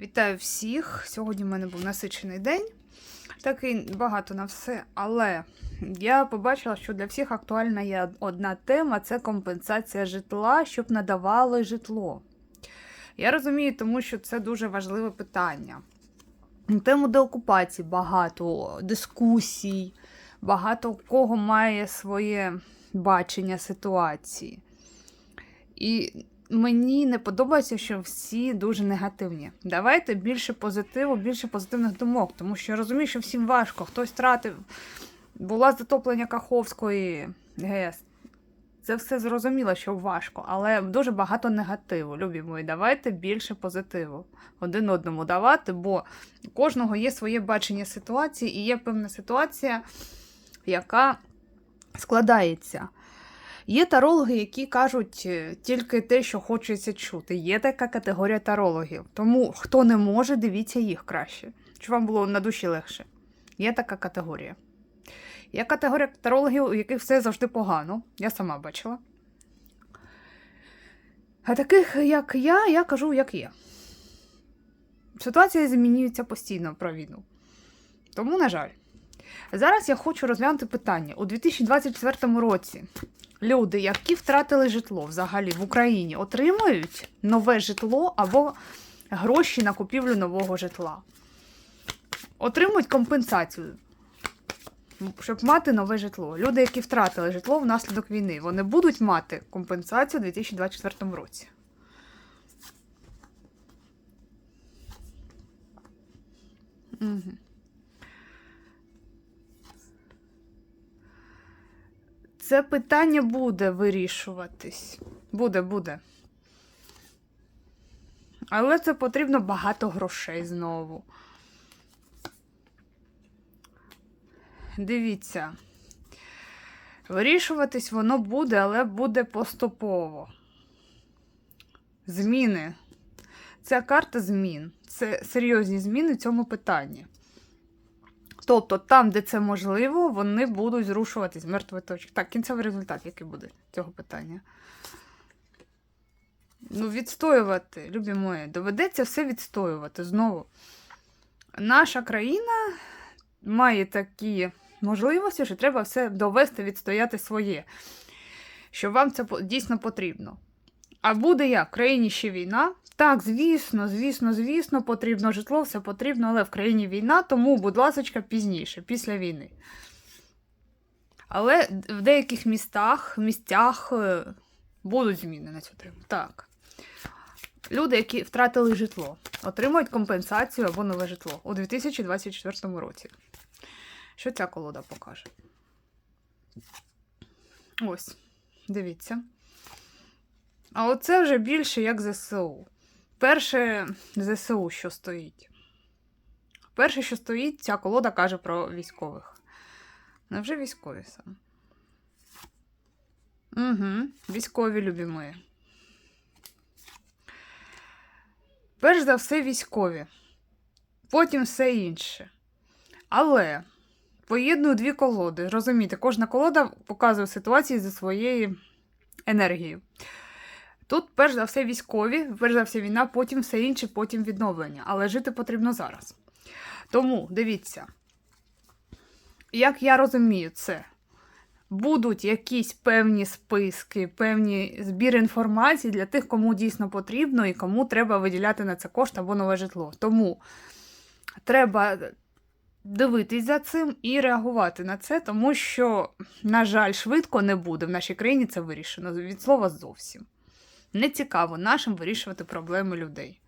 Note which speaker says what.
Speaker 1: Вітаю всіх! Сьогодні в мене був насичений день. Такий багато на все, але я побачила, що для всіх актуальна є одна тема це компенсація житла, щоб надавали житло. Я розумію, тому що це дуже важливе питання. Тему деокупації багато, дискусій, багато кого має своє бачення ситуації. І мені не подобається, що всі дуже негативні. Давайте більше позитиву, більше позитивних думок, тому що я розумію, що всім важко. Хтось втратив, була затоплення Каховської ГЕС. Це все зрозуміло, що важко, але дуже багато негативу. Любі мої, давайте більше позитиву один одному давати, бо у кожного є своє бачення ситуації, і є певна ситуація, яка складається. Є тарологи, які кажуть е, тільки те, що хочеться чути. Є така категорія тарологів. Тому хто не може, дивіться їх краще. Щоб вам було на душі легше. Є така категорія. Є категорія тарологів, у яких все завжди погано. Я сама бачила. А таких, як я, я кажу, як є. Ситуація змінюється постійно про війну. Тому, на жаль. Зараз я хочу розглянути питання. У 2024 році люди, які втратили житло взагалі в Україні, отримують нове житло або гроші на купівлю нового житла. Отримують компенсацію, щоб мати нове житло. Люди, які втратили житло внаслідок війни, вони будуть мати компенсацію у 2024 році. Угу. Це питання буде вирішуватись. Буде, буде. Але це потрібно багато грошей знову. Дивіться. Вирішуватись воно буде, але буде поступово. Зміни. Це карта змін. Це серйозні зміни в цьому питанні. Тобто, там, де це можливо, вони будуть зрушуватись мертвої точки. Так, кінцевий результат, який буде цього питання. Ну, відстоювати, любі мої, доведеться все відстоювати знову. Наша країна має такі можливості, що треба все довести, відстояти своє, що вам це дійсно потрібно. А буде як? В країні ще війна. Так, звісно, звісно, звісно, потрібно житло, все потрібно, але в країні війна, тому, будь ласка, пізніше, після війни. Але в деяких містах, місцях е, будуть зміни на цю тему. Так. Люди, які втратили житло, отримують компенсацію або нове житло у 2024 році. Що ця колода покаже? Ось, дивіться. А оце вже більше як ЗСУ. Перше ЗСУ, що стоїть. Перше, що стоїть, ця колода каже про військових. Невже військові саме? Угу, військові любі. Перш за все, військові. Потім все інше. Але поєдную дві колоди. Розумієте, кожна колода показує ситуацію зі своєю енергією. Тут, перш за все, військові, перш за все, війна, потім все інше, потім відновлення. Але жити потрібно зараз. Тому дивіться, як я розумію це, будуть якісь певні списки, певні збір інформації для тих, кому дійсно потрібно і кому треба виділяти на це кошти або нове житло. Тому треба дивитись за цим і реагувати на це, тому що, на жаль, швидко не буде. В нашій країні це вирішено від слова зовсім. Не цікаво нашим вирішувати проблеми людей.